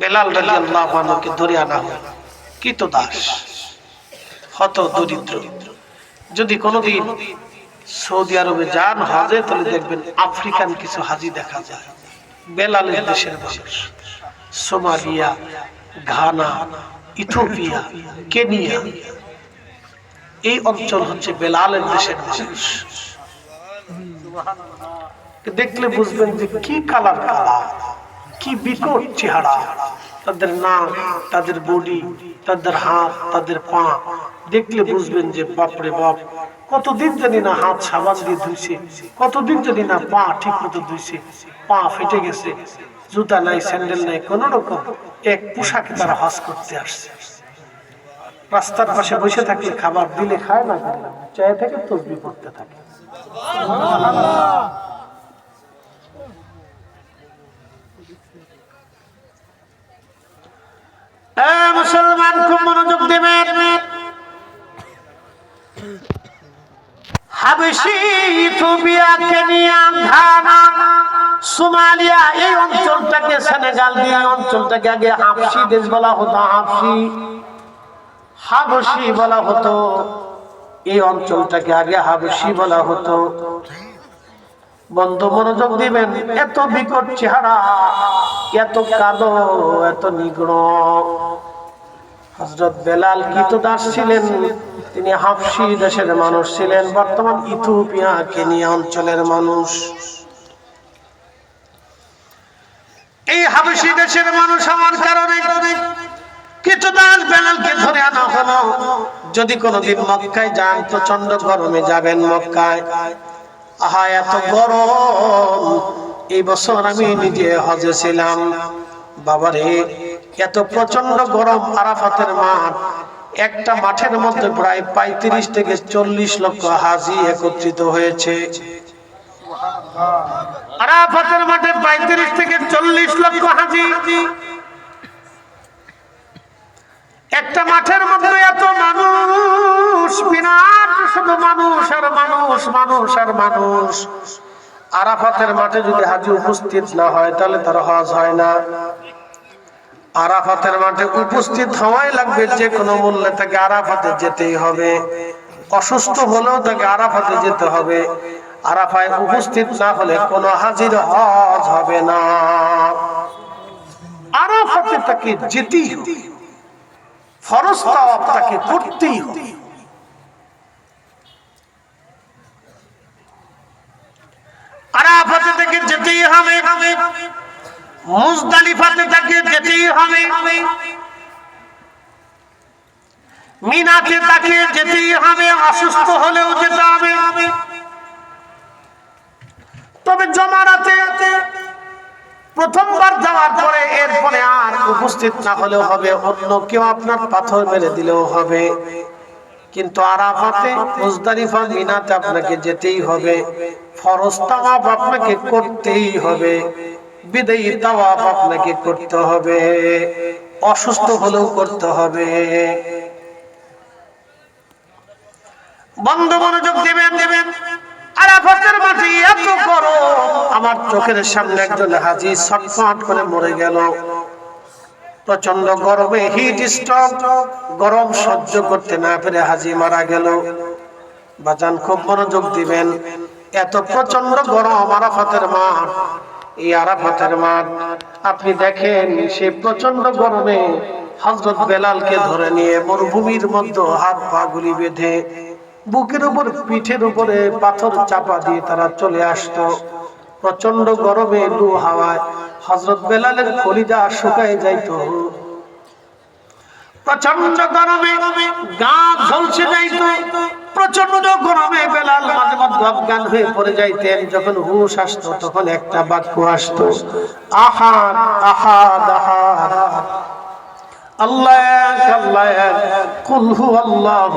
বেলাল রাদিয়াল্লাহু আনহুকে ধরে আনা হলো কি তো দাস। হত দরিদ্র। যদি কোনোদিন সৌদি আরবে যান, হজে, তাহলে দেখবেন আফ্রিকান কিছু হাজি দেখা যায়। বেলালের দেশের মানুষ। Somalia, Ghana Ethiopia Kenya. এই অঞ্চল হচ্ছে বেলালের দেশের মানুষ। দেখলে বুঝবেন যে কি কালার কালা কি বিকট চেহারা। তাদের নাম তাদের বডি, তাদের হাত, তাদের পা, দেখলে বুঝবেন যে বাপরে বাপ, কতদিন জানি না হাত সাবান দিয়ে ধুইছে, কতদিন জানি না পা ঠিক মতো ধুইছে, পা ফেটে গেছে, জুতা নাই, স্যান্ডেল নাই, কোন রকম এক পোশাকে তারা হজ করতে আসছে। রাস্তার পাশে বসে থাকলে খাবার দিলে খায় না চায় থেকে তসবি করতে থাকে। মুসলমান, খুব মনোযোগ দেবেন। ইথিওপিয়া কেনিয়া ঘানা সোমালিয়া, এই অঞ্চলটাকে, সেনেগাল দিয়ে অঞ্চলটাকে আগে হাফসি দেশ বলা হতো, হাফসি। হাবসি বলা হতো। এই অঞ্চলটাকে আগে হাবসি বলা হতো। বন্ধ মনোযোগ দিবেন, এত বিকট চেহারা, এত কালো, এত নিগ্ন হজরত বেলাল কিত দাস ছিলেন? তিনি হাফসি দেশের মানুষ ছিলেন, বর্তমান ইথিওপিয়া কেনিয়া অঞ্চলের মানুষ। এই হাবসি দেশের মানুষ হওয়ার কারণে কিছু দাস বেলালকে আনা হলো? যদি কোনোদিন মক্কায় যান প্রচণ্ড গরমে যাবেন মক্কায়। আহা, এত গরম। এই বছর আমি নিজে হজে ছিলাম। বাবারে, এত প্রচণ্ড গরম আরাফাতের মাঠ। একটা মাঠের মধ্যে প্রায় পঁয়ত্রিশ থেকে চল্লিশ লক্ষ হাজি একত্রিত হয়েছে। আরাফাতের মাঠে পঁয়ত্রিশ থেকে চল্লিশ লক্ষ হাজি। একটা মাঠের মধ্যে এত মানুষ, বিরাট শুধু মানুষ আর মানুষ মানুষ আর মানুষ। আরাফাতের মাঠে যদি হাজি উপস্থিত না হয়, তাহলে তার হজ হয় না। আরাফাতের মাঠে উপস্থিত হওয়াই লাগবে যে কোনো মূল্যে তাকে আরাফাতে যেতেই হবে। অসুস্থ হলেও তাকে আরাফাতে যেতে হবে। আরাফায় উপস্থিত না হলে কোনো হাজির হজ হবে না। আরাফাতে তাকে যেতেই হবে। ফরজ তাওয়াফ তাকে করতেই হবে। আরাফাতে থেকে যেতেই হবে। মুজদালিফাতে তাকে যেতেই হবে। মিনাতে তাকে যেতেই হবে, অসুস্থ হলেও যেতে হবে। তবে জমারাতে প্রথমবার যাওয়ার পরে এরপরে আর উপস্থিত না হলেও হবে, অন্য কেউ আপনার পাথর মেরে দিলেও হবে। কিন্তু আরাফাতে, মুজদালিফা, মিনাতে আপনাকে যেতেই হবে। ফরজ তাওয়াফ আপনাকে করতেই হবে। বিদায়ী তাওয়াফ আপনাকে করতে হবে। অসুস্থ হলেও করতে হবে। বন্ধ মনোযোগ দেবেন দেবেন। আমার চোখের সামনে একজন হাজি ছটফট করে মরে গেল। প্রচণ্ড গরমে হিট স্ট্রোক গরম সহ্য করতে না পেরে হাজি মারা গেল। বাজান খুব মনোযোগ দিবেন, এত প্রচণ্ড গরম আরাফাতের মাঠ। এই আরাফাতের মাঠ, আপনি দেখেন সে প্রচণ্ড গরমে হজরত বেলালকে ধরে নিয়ে মরুভূমির মধ্যে হাত পা গুলি বেঁধে বুকের উপর, পিঠের উপরে পাথর চাপা দিয়ে তারা চলে আসতো। প্রচণ্ড গরমে লু হাওয়ায় হজরত বেলালের কলিজা শুকায় যাইতো। প্রচণ্ড গরমে গা যাইতো। প্রচণ্ড গরমে বেলাল মাঝে মধ্যে অজ্ঞান হয়ে পড়ে যাইতেন। যখন হুশ আসতো, তখন একটা বাক্য আসতো আহার আহাদ আহাদ আল্লাহ আল্লাহ আল্লাহ